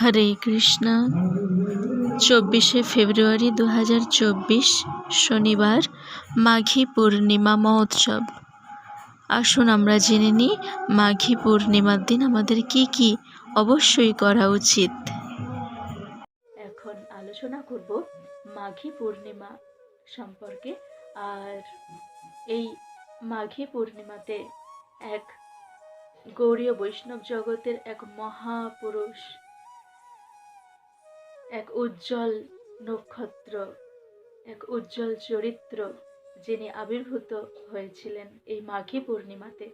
হরে কৃষ্ণ। চব্বিশে ফেব্রুয়ারি দু হাজার চব্বিশ, শনিবার মাঘী পূর্ণিমা মহোৎসব। আসুন আমরা জেনে নিই, মাঘী পূর্ণিমার দিন আমাদের কি কি অবশ্যই করা উচিত। এখন আলোচনা করব মাঘী পূর্ণিমা সম্পর্কে, আর এই মাঘী পূর্ণিমাতে এক গৌরীয় বৈষ্ণব জগতের এক মহাপুরুষ এক উজ্জ্বল নক্ষত্র, এক উজ্জ্বল চরিত্র যিনি আবির্ভূত হয়েছিলেন এই মাঘী পূর্ণিমাতে।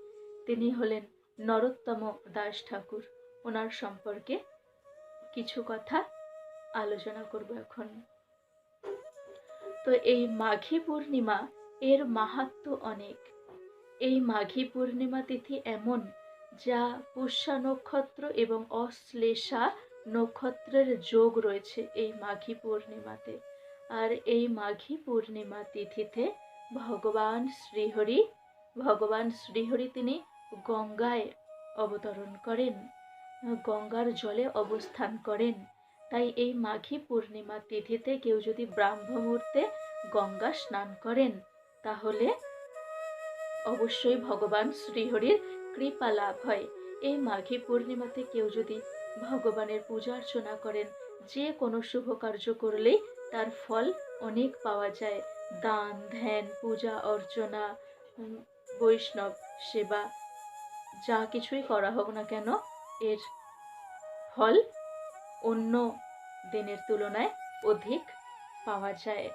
তিনি হলেন নরোত্তম দাস ঠাকুর। ওনার সম্পর্কে কিছু কথা আলোচনা করব এখন। তো এই মাঘী পূর্ণিমা এর মাহাত্ম অনেক। এই মাঘী পূর্ণিমা তিথি এমন যা পুষ্যা নক্ষত্র এবং অশ্লেষা নক্ষত্রের যোগ রয়েছে এই মাঘী পূর্ণিমাতে। আর এই মাঘী পূর্ণিমা তিথিতে ভগবান শ্রীহরি ভগবান শ্রীহরি তিনি গঙ্গায় অবতরণ করেন, গঙ্গার জলে অবস্থান করেন। তাই এই মাঘী পূর্ণিমা তিথিতে কেউ যদি ব্রাহ্ম মুহূর্তে গঙ্গা স্নান করেন, তাহলে অবশ্যই ভগবান শ্রীহরির কৃপা লাভ হয়। এই মাঘী পূর্ণিমাতে কেউ যদি ভগবানের পূজা অর্চনা করেন। যে কোনো শুভ কার্য করলেই তার ফল অনেক পাওয়া যায়। দান, ধ্যান, পূজা, অর্চনা বৈষ্ণব, সেবা, যা কিছুই করা হোক না কেন, এর ফল অন্য দিনের তুলনায় অধিক পাওয়া যায়।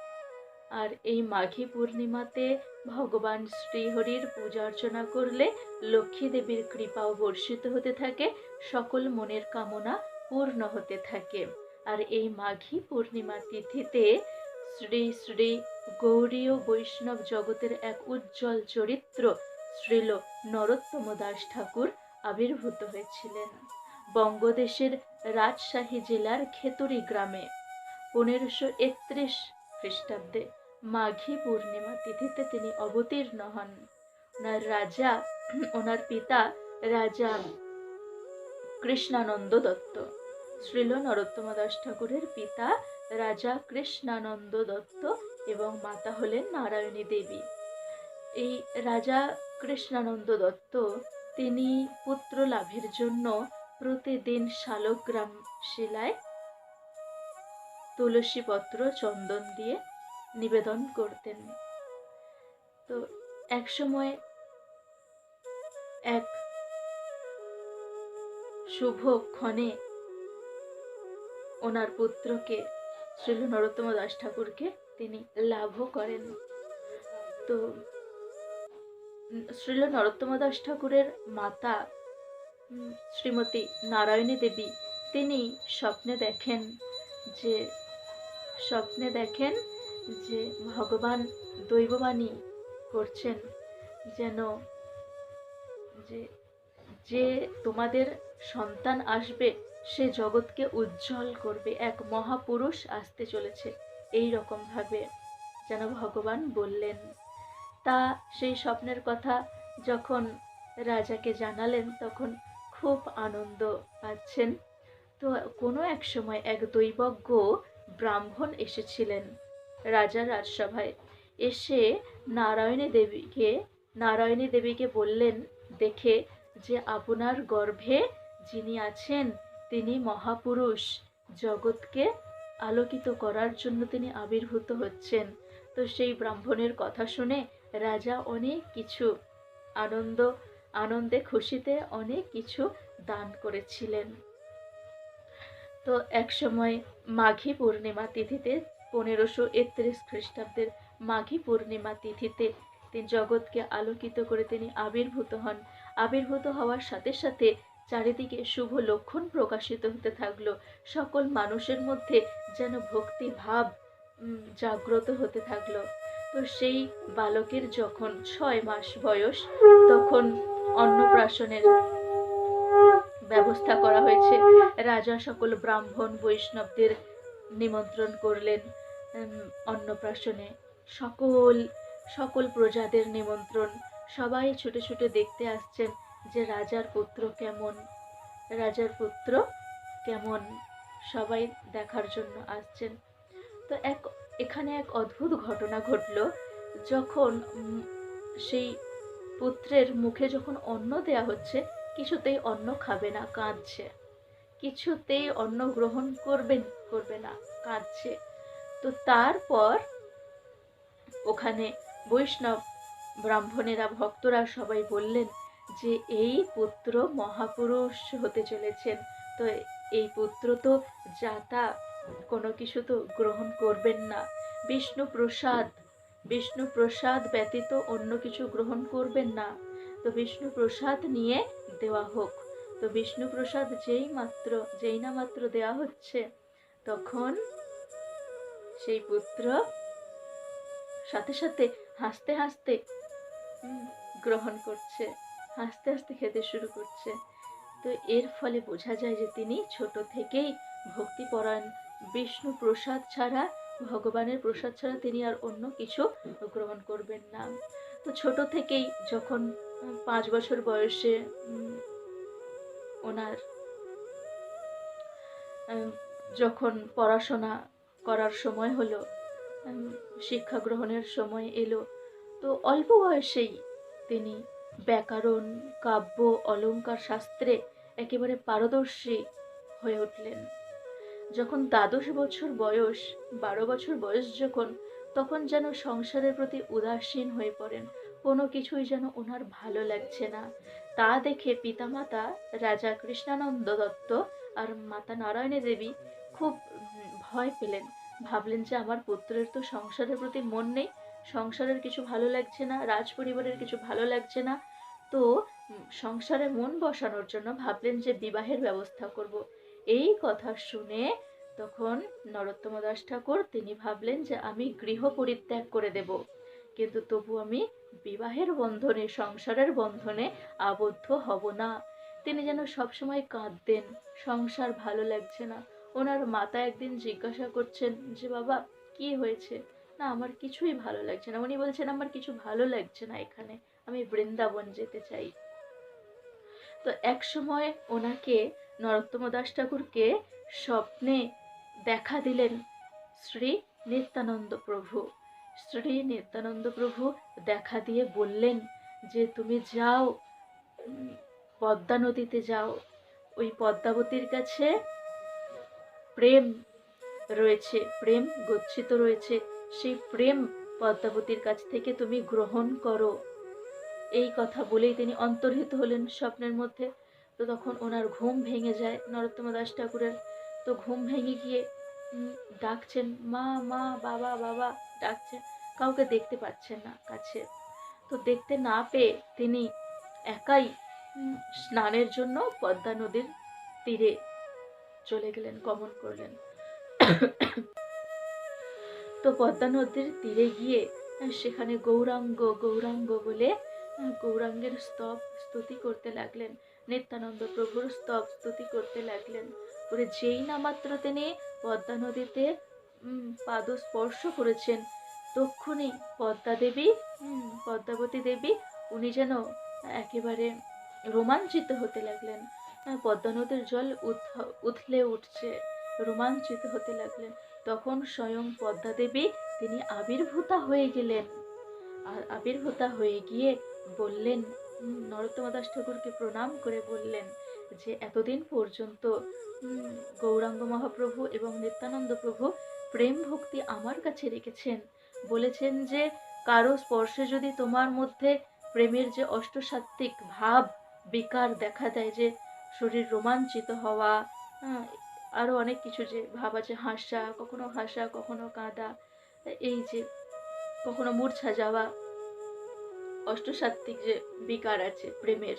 আর এই মাঘী পূর্ণিমাতে ভগবান শ্রীহরির পূজা অর্চনা করলে লক্ষ্মী দেবীর কৃপাও বর্ষিত হতে থাকে, সকল মনের কামনা পূর্ণ হতে থাকে। আর এই মাঘী পূর্ণিমা তিথিতে শ্রী শ্রী গৌরীয় বৈষ্ণব জগতের এক উজ্জ্বল চরিত্র শ্রীল নরোত্তম দাস ঠাকুর আবির্ভূত হয়েছিলেন। বঙ্গদেশের রাজশাহী জেলার খেতুরি গ্রামে পনেরোশো একত্রিশ খ্রিস্টাব্দে মাঘী পূর্ণিমা তিথিতে তিনি অবতীর্ণ হন। ওনার রাজা, ওনার পিতা রাজা কৃষ্ণানন্দ দত্ত। শ্রীল নরোত্তম দাস ঠাকুরের পিতা রাজা কৃষ্ণানন্দ দত্ত এবং মাতা হলেন নারায়ণী দেবী। এই রাজা কৃষ্ণানন্দ দত্ত তিনি পুত্র লাভের জন্য প্রতিদিন শালগ্রাম শিলায় তুলসী পত্র চন্দন দিয়ে নিবেদন করতেন। তো এক সময় এক শুভ ক্ষণে ওনার পুত্রকে শ্রীল নরোত্তম দাস ঠাকুরকে তিনি লাভও করেন। তো শ্রীল নরোত্তম দাস ঠাকুরের মাতা শ্রীমতী নারায়ণী দেবী, তিনি স্বপ্নে দেখেন যে, স্বপ্নে দেখেন যে ভগবান দৈববাণী করছেন, যেন যে যে তোমাদের সন্তান আসবে, সে জগৎকে উজ্জ্বল করবে, এক মহাপুরুষ আসতে চলেছে। এই রকমভাবে যেন ভগবান বললেন। তা সেই স্বপ্নের কথা যখন রাজাকে জানালেন, তখন খুব আনন্দ পাচ্ছেন। তো কোনো এক সময় এক দৈবজ্ঞ ব্রাহ্মণ এসেছিলেন। রাজার রাজসভায় এসে নারায়ণী দেবীকে নারায়ণী দেবীকে বললেন, দেখে যে আপনার গর্ভে যিনি আছেন, তিনি মহাপুরুষ। জগৎকে আলোকিত করার জন্য তিনি আবির্ভূত হচ্ছেন। তো সেই ব্রাহ্মণের কথা শুনে রাজা অনেক কিছু আনন্দ, আনন্দে খুশিতে অনেক কিছু দান করেছিলেন। তো এক সময় মাঘী পূর্ণিমা তিথিতে পনেরোশো একত্রিশ খ্রিস্টাব্দের মাঘী পূর্ণিমা তিথিতে তিনি জগৎকে আলোকিত করে তিনি আবির্ভূত হন। আবির্ভূত হওয়ার সাথে সাথে চারিদিকে শুভ লক্ষণ প্রকাশিত হতে থাকল। সকল মানুষের মধ্যে যেন ভক্তি ভাব জাগ্রত হতে থাকল। তো সেই বালকের যখন ছয় মাস বয়স, তখন অন্নপ্রাশনের ব্যবস্থা করা হয়েছে। রাজা সকল ব্রাহ্মণ বৈষ্ণবদের নিমন্ত্রণ করলেন। অন্নপ্রাশনে। সকল সকল প্রজাদের নিমন্ত্রণ। সবাই ছুটে ছুটে দেখতে আসছেন যে রাজার পুত্র কেমন। রাজার পুত্র কেমন? সবাই দেখার জন্য আসছেন। তো এক, এখানে এক অদ্ভুত ঘটনা ঘটলো। যখন সেই পুত্রের মুখে যখন অন্ন দেয়া হচ্ছে, কিছুতেই অন্ন খাবে না, কাঁদছে। কিছুতেই অন্ন গ্রহণ করবেন, করবে না, কাঁদছে। তো তারপর ওখানে বৈষ্ণব ব্রাহ্মণেরা, ভক্তরা সবাই বললেন যে, এই পুত্র মহাপুরুষ হতে চলেছেন। তো এই পুত্র তো যাতা, কোনো কিছু তো গ্রহণ করবেন না। বিষ্ণু প্রসাদ বিষ্ণু প্রসাদ ব্যতীত অন্য কিছু গ্রহণ করবেন না। তো বিষ্ণু প্রসাদ নিয়ে দেওয়া হোক। তো বিষ্ণু প্রসাদ যেই মাত্র, যেই না মাত্র দেওয়া হচ্ছে, তখন সেই পুত্র? সাথে সাথে হাসতে হাসতে গ্রহণ করছে, হাসতে হাসতে খেতে শুরু করছে। তো এর ফলে বোঝা যায় যে তিনি ছোট থেকেই ভক্তিপরায়ণ। বিষ্ণু প্রসাদ ছাড়া, ভগবানের প্রসাদ ছাড়া তিনি আর অন্য কিছু গ্রহণ করবেন না। তো ছোট থেকেই যখন পাঁচ বছর বয়সে ওনার যখন পড়াশোনা করার সময় হলো শিক্ষা গ্রহণের সময় এলো। তো অল্প বয়সেই তিনি ব্যাকরণ, কাব্য অলঙ্কার শাস্ত্রে একেবারে পারদর্শী হয়ে উঠলেন। যখন দ্বাদশ বছর বয়স, বারো বছর বয়স যখন, তখন যেন সংসারের প্রতি উদাসীন হয়ে পড়েন। কোনো কিছুই যেন ওনার ভালো লাগছে না। তা দেখে পিতামাতা রাজা কৃষ্ণানন্দ দত্ত আর মাতা নারায়ণী দেবী খুব ভয় পেলেন। ভাবলেন যে আমার পুত্রের তো সংসারের প্রতি মন নেই, সংসারের কিছু ভালো লাগছে না রাজ পরিবারের কিছু ভালো লাগছে না। তো সংসারে মন বসানোর জন্য ভাবলেন যে বিবাহের ব্যবস্থা করব। এই কথা শুনে তখন নরোত্তম দাস ঠাকুর তিনি ভাবলেন যে আমি গৃহ পরিত্যাগ করে দেব। কিন্তু তবু আমি বিবাহের বন্ধনে, সংসারের বন্ধনে আবদ্ধ হব না। তিনি যেন সবসময় কাঁদতেন, সংসার ভালো লাগছে না। ওনার মাতা একদিন জিজ্ঞাসা করছেন যে, বাবা, কি হয়েছে? না, আমার কিছুই ভালো লাগছে না। উনি বলছেন, আমার কিছু ভালো লাগছে না এখানে। আমি বৃন্দাবন যেতে চাই। তো এক সময় ওনাকে নরোত্তম দাস ঠাকুরকে স্বপ্নে দেখা দিলেন শ্রী নিত্যানন্দ প্রভু। শ্রী নিত্যানন্দ প্রভু দেখা দিয়ে বললেন যে, তুমি যাও পদ্মা নদীতে যাও। ওই পদ্মাবতীর কাছে প্রেম রয়েছে, প্রেম গচ্ছিত রয়েছে। সেই প্রেম পদ্মাবতীর কাছ থেকে তুমি গ্রহণ করো। এই কথা বলেই তিনি অন্তর্হিত হলেন স্বপ্নের মধ্যে। তো তখন ওনার ঘুম ভেঙে যায় নরোত্তম দাস ঠাকুরের। তো ঘুম ভেঙে গিয়ে ডাকছেন, মা মা, বাবা বাবা। ডাকছেন কাউকে দেখতে পাচ্ছেন না কাছে। তো দেখতে না পেয়ে তিনি একাই স্নানের জন্য পদ্মা নদীর তীরে চলে গেলেন, গমন করলেন। তো পদ্মা নদীর তীরে গিয়ে, সেখানে গৌরাঙ্গ গৌরাঙ্গ বলে, গৌরাঙ্গের স্তব স্তুতি করতে লাগলেন। নিত্যানন্দ প্রভুর স্তব স্তুতি করতে লাগলেন। করে যেই না মাত্র তিনি পদ্মা নদীতে পাদ স্পর্শ করেছেন, তক্ষুনি পদ্মা দেবী পদ্মাবতী দেবী, উনি যেন একেবারে রোমাঞ্চিত হতে লাগলেন। পদ্মা নদীর জল উথ- উথলে উঠছে। রোমাঞ্চিত হতে লাগলেন। তখন স্বয়ং পদ্মা দেবী তিনি আবির্ভূতা হয়ে গেলেন। আর আবির্ভূতা হয়ে গিয়ে বললেন নরোত্তম দাস ঠাকুরকে প্রণাম করে বললেন যে, এতদিন পর্যন্ত গৌরাঙ্গ মহাপ্রভু এবং নিত্যানন্দ প্রভু প্রেম ভক্তি আমার কাছে রেখেছেন। বলেছেন যে, কারও স্পর্শে যদি তোমার মধ্যে প্রেমের যে অষ্টসাত্ত্বিক ভাব, বিকার দেখা দেয় যে শরীর রোমাঞ্চিত হওয়া হ্যাঁ, আরও অনেক কিছু যে ভাব আছে হাসা কখনো হাসা কখনো কাঁদা এই যে কখনো মূর্ছা যাওয়া অষ্টসাত্ত্বিক যে বিকার আছে প্রেমের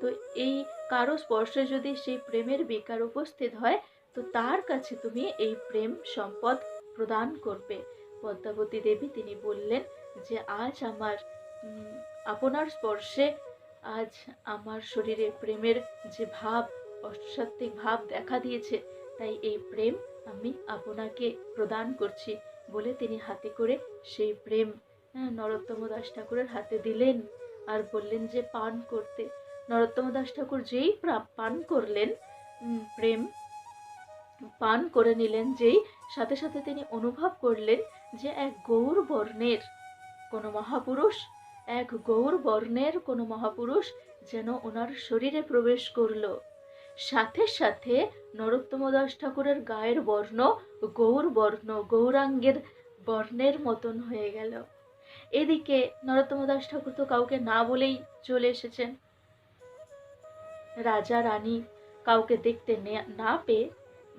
তো এই কারও স্পর্শে যদি সেই প্রেমের বিকার উপস্থিত হয় তো তার কাছে তুমি এই প্রেম সম্পদ প্রদান করবে। পদ্মাবতী দেবী তিনি বললেন যে আজ আমার আপনার স্পর্শে আজ আমার শরীরে প্রেমের যে ভাব অসাত্ত্বিক ভাব দেখা দিয়েছে তাই এই প্রেম আমি আপনাকে প্রদান করছি বলে তিনি হাতে করে সেই প্রেম হ্যাঁ, নরোত্তম দাস ঠাকুরের হাতে দিলেন আর বললেন যে পান করতে। নরোত্তম দাস ঠাকুর যেই পান করলেন প্রেম পান করে নিলেন যেই সাথে সাথে তিনি অনুভব করলেন যে এক গৌর বর্ণের কোনো মহাপুরুষ এক গৌর বর্ণের কোনো মহাপুরুষ যেন ওনার শরীরে প্রবেশ করল। সাথে সাথে নরোত্তম দাস ঠাকুরের গায়ের বর্ণ গৌর বর্ণ, গৌরাঙ্গের বর্ণের মতন হয়ে গেল। এদিকে নরোত্তম দাস ঠাকুর তো কাউকে না বলেই চলে এসেছেন। রাজা, রানী কাউকে দেখতে নে- পেয়ে,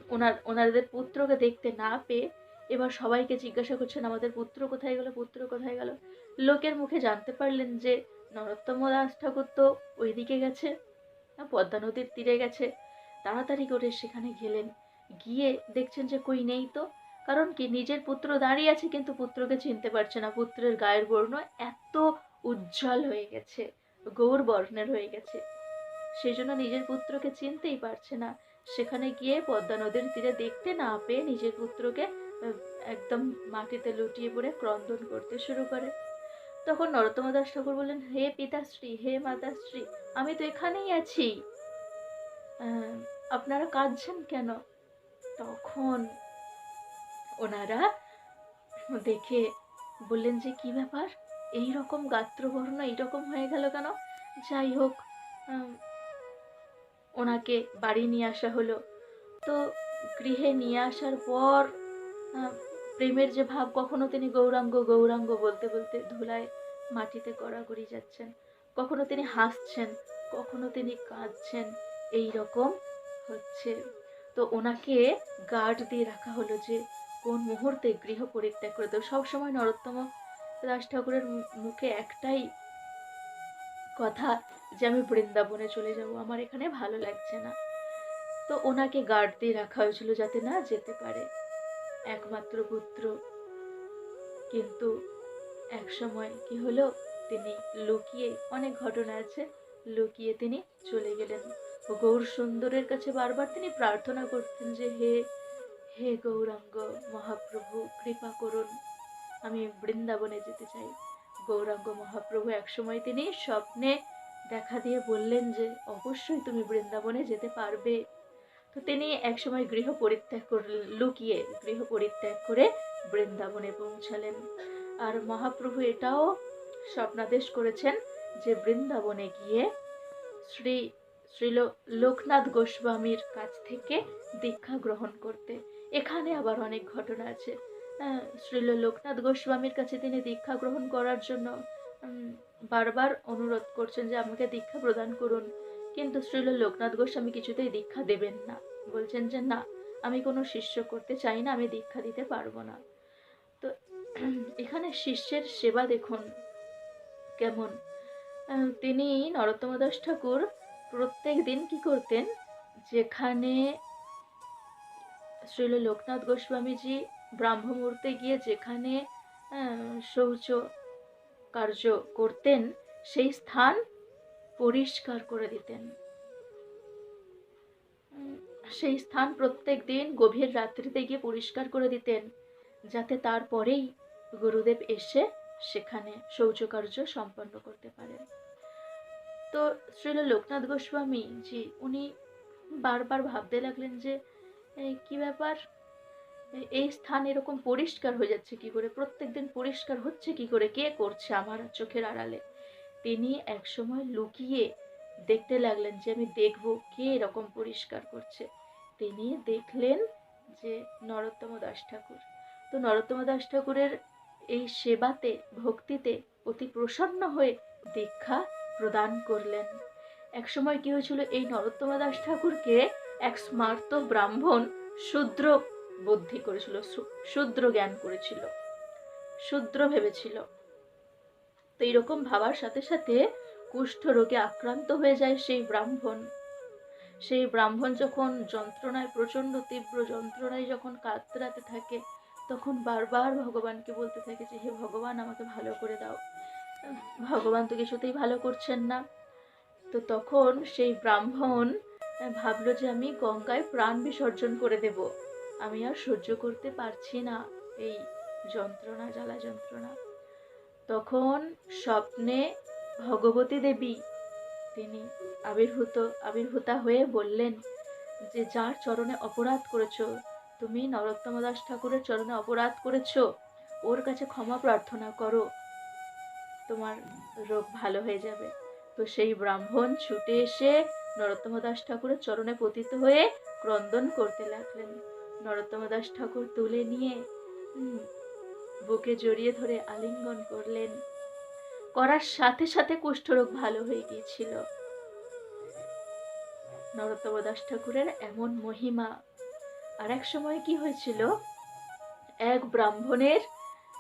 ওনার, ওনাদের পুত্রকে দেখতে না পেয়ে এবার সবাইকে জিজ্ঞাসা করছেন, আমাদের পুত্র কোথায় গেল? পুত্র কোথায় গেল? লোকের মুখে জানতে পারলেন যে নরোত্তম দাস ঠাকুর তো ওইদিকে গেছে পদ্মা নদীর তীরে গেছে। তাড়াতাড়ি করে সেখানে গেলেন। গিয়ে দেখছেন যে কই নেই তো। কারণ কি, নিজের পুত্র দাঁড়িয়ে আছে কিন্তু পুত্রকে চিনতে পারছে না। পুত্রের গায়ের বর্ণ এত উজ্জ্বল হয়ে গেছে, গৌর বর্ণের হয়ে গেছে। সেই জন্য নিজের পুত্রকে চিনতেই পারছে না। সেখানে গিয়ে পদ্মা নদীর তীরে দেখতে না পেয়ে নিজের পুত্রকে একদম মাটিতে লুটিয়ে পড়ে ক্রন্দন করতে শুরু করে। তখন নরোত্তম দাস ঠাকুর বললেন, হে পিতাশ্রী, হে মাতাশ্রী, আমি তো এখানেই আছি। আপনারা কাঁদছেন কেন? তখন ওনারা দেখে বললেন যে, কি ব্যাপার? এই রকম গাত্রবর্ণ এইরকম হয়ে গেল কেন? যাই হোক ওনাকে বাড়ি নিয়ে আসা হলো। তো গৃহে নিয়ে আসার পর প্রেমের যে ভাব কখনো তিনি গৌরাঙ্গ গৌরাঙ্গ বলতে বলতে ধুলায় মাটিতে গড়াগড়ি যাচ্ছেন। কখনো তিনি হাসছেন, কখনো তিনি কাঁদছেন, এই রকম হচ্ছে। তো ওনাকে গার্ড দিয়ে রাখা হলো যে কোন মুহূর্তে গৃহ পরিত্যাগ করে দেবে। সবসময় নরোত্তম দাস ঠাকুরের মুখে একটাই কথা যে আমি বৃন্দাবনে চলে যাব, আমার এখানে ভালো লাগছে না। তো ওনাকে গার্ড দিয়ে রাখা হয়েছিল যাতে না যেতে পারে। একমাত্র পুত্র। কিন্তু এক সময় কি হলো? তিনি লুকিয়ে, অনেক ঘটনা আছে, লুকিয়ে তিনি চলে গেলেন। গৌর সুন্দরের কাছে বারবার তিনি প্রার্থনা করতেন যে, হে হে গৌরাঙ্গ মহাপ্রভু, কৃপা করুন, আমি বৃন্দাবনে যেতে চাই। গৌরাঙ্গ মহাপ্রভু একসময় তিনি স্বপ্নে দেখা দিয়ে বললেন যে, অবশ্যই তুমি বৃন্দাবনে যেতে পারবে। তো তিনি একসময় গৃহ পরিত্যাগ লুকিয়ে গৃহ পরিত্যাগ করে বৃন্দাবনে পৌঁছালেন। আর মহাপ্রভু এটাও স্বপ্নাদেশ করেছেন যে বৃন্দাবনে গিয়ে শ্রী শ্রী লোকনাথ গোস্বামীর কাছ থেকে দীক্ষা গ্রহণ করতে। এখানে আবার অনেক ঘটনা আছে। শ্রীল লোকনাথ গোস্বামীর কাছে তিনি দীক্ষা গ্রহণ করার জন্য বারবার অনুরোধ করছেন যে আমাকে দীক্ষা প্রদান করুন। কিন্তু শ্রীল লোকনাথ গোস্বামী কিছুতেই দীক্ষা দেবেন না। বলছেন যে, না, আমি কোনো শিষ্য করতে চাই না, আমি দীক্ষা দিতে পারব না। তো এখানে শিষ্যের সেবা দেখুন কেমন। তিনি নরোত্তম দাস ঠাকুর প্রত্যেক দিন কি করতেন? যেখানে শ্রীল লোকনাথ গোস্বামীজি ব্রাহ্মমূর্তে গিয়ে যেখানে শৌচ কার্য করতেন, সেই স্থান পরিষ্কার করে দিতেন। সেই স্থান প্রত্যেক দিন গভীর রাত্রিতে গিয়ে পরিষ্কার করে দিতেন, যাতে তারপরেই গুরুদেব এসে সেখানে শৌচকার্য সম্পন্ন করতে পারেন। তো শ্রীল লোকনাথ গোস্বামী জি, উনি বারবার ভাবতে লাগলেন যে কি ব্যাপার? এই স্থান এরকম পরিষ্কার হয়ে যাচ্ছে কি করে? প্রত্যেকদিন পরিষ্কার হচ্ছে কি করে? কে করছে আমার চোখের আড়ালে? তিনি একসময় লুকিয়ে দেখতে লাগলেন যে, আমি দেখব কে এরকম পরিষ্কার করছে। তিনি দেখলেন যে, নরোত্তম দাস ঠাকুর। তো নরোত্তম দাস ঠাকুরের এই সেবাতে, ভক্তিতে অতি প্রসন্ন হয়ে দীক্ষা প্রদান করলেন। একসময় কি হয়েছিল, এই নরোত্তম দাস ঠাকুরকে এক স্মার্ত ব্রাহ্মণ শূদ্র বুদ্ধি করেছিল, শূদ্র জ্ঞান করেছিল, শূদ্র ভেবেছিল। তো এইরকম ভাবার সাথে সাথে কুষ্ঠ রোগে আক্রান্ত হয়ে যায় সেই ব্রাহ্মণ। সেই ব্রাহ্মণ যখন যন্ত্রণায়, প্রচণ্ড তীব্র যন্ত্রণায় যখন কাতরাতে থাকে, তখন বারবার ভগবানকে বলতে থাকে যে, হে ভগবান, আমাকে ভালো করে দাও। ভগবান তো কিছুতেই ভালো করছেন না। তো তখন সেই ব্রাহ্মণ ভাবলো যে, আমি গঙ্গায় প্রাণ বিসর্জন করে দেব। আমি আর সহ্য করতে পারছি না এই যন্ত্রণা, জ্বালা যন্ত্রণা। তখন স্বপ্নে ভগবতী দেবী তিনি আবির্ভূত, আবির্ভূতা হয়ে বললেন, যে যার চরণে অপরাধ করেছ, তুমি নরোত্তম দাস ঠাকুরের চরণে অপরাধ করেছ, ওর কাছে ক্ষমা প্রার্থনা করো। তোমার রোগ ভালো হয়ে যাবে। তো সেই ব্রাহ্মণ ছুটে এসে নরোত্তম দাস ঠাকুরের চরণে পতিত হয়ে ক্রন্দন করতে লাগলেন। নরোত্তম দাস ঠাকুর তুলে নিয়ে বুকে জড়িয়ে ধরে আলিঙ্গন করলেন। করার সাথে সাথে কুষ্ঠরোগ ভালো হয়ে গিয়েছিল। নরোত্তম দাস ঠাকুরের এমন মহিমা। আর এক সময় কি হয়েছিল? এক ব্রাহ্মণের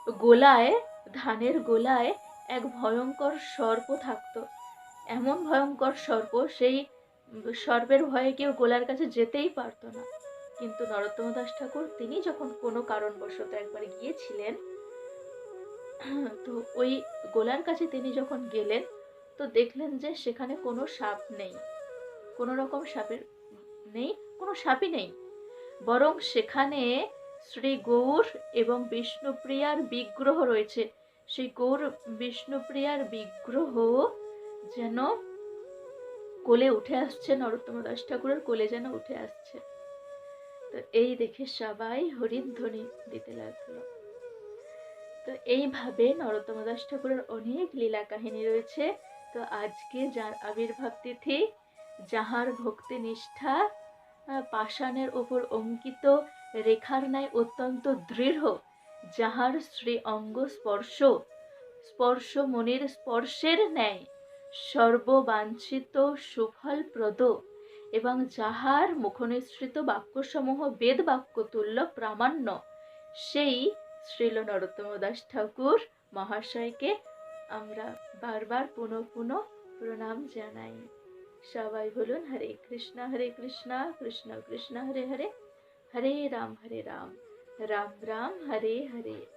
গোলায়, ধানের গোলায় এক ভয়ঙ্কর সর্প থাকতো। এমন ভয়ঙ্কর সর্প, সেই সর্পের ভয়ে কেউ গোলার কাছে যেতেই পারতো না। কিন্তু নরোত্তম দাস ঠাকুর, তিনি যখন কোনো কারণবশত একবার গিয়েছিলেন তো ওই গোলার কাছে তিনি যখন গেলেন, তো দেখলেন যে সেখানে কোনো সাপ নেই। কোনো রকম সাপের নেই, কোনো সাপই নেই। বরং সেখানে শ্রী গৌর এবং বিষ্ণুপ্রিয়ার বিগ্রহ রয়েছে। সেই গৌর, বিষ্ণুপ্রিয়ার বিগ্রহ যেন কোলে উঠে আসছে, নরোত্তম দাস ঠাকুরের কোলে যেন উঠে আসছে। তো এই দেখে সবাই হরিধ্বনি দিতে লাগল। তো এইভাবে নরোত্তম দাস ঠাকুরের অনেক লীলা কাহিনী রয়েছে। তো আজকে যার আবির্ভাব তিথি, যাহার ভক্তি নিষ্ঠা পাষাণের ওপর অঙ্কিত, রেখার ন্যায় অত্যন্ত দৃঢ়, যাহার শ্রী অঙ্গ স্পর্শ স্পর্শ মনির স্পর্শের ন্যায় সর্ববাঞ্ছিত সুফলপ্রদ এবং যাহার মুখনিসৃত বাক্যসমূহ বেদ বাক্য তুল্য প্রামাণ্য, সেই শ্রীল নরোত্তম দাস ঠাকুর মহাশয়কে আমরা বারবার পুনঃ পুনঃ প্রণাম জানাই। সবাই বলুন, হরে কৃষ্ণ হরে কৃষ্ণ কৃষ্ণ কৃষ্ণ, হরে হরে হরে রাম হরে রাম রাম রাম, হরে হরে।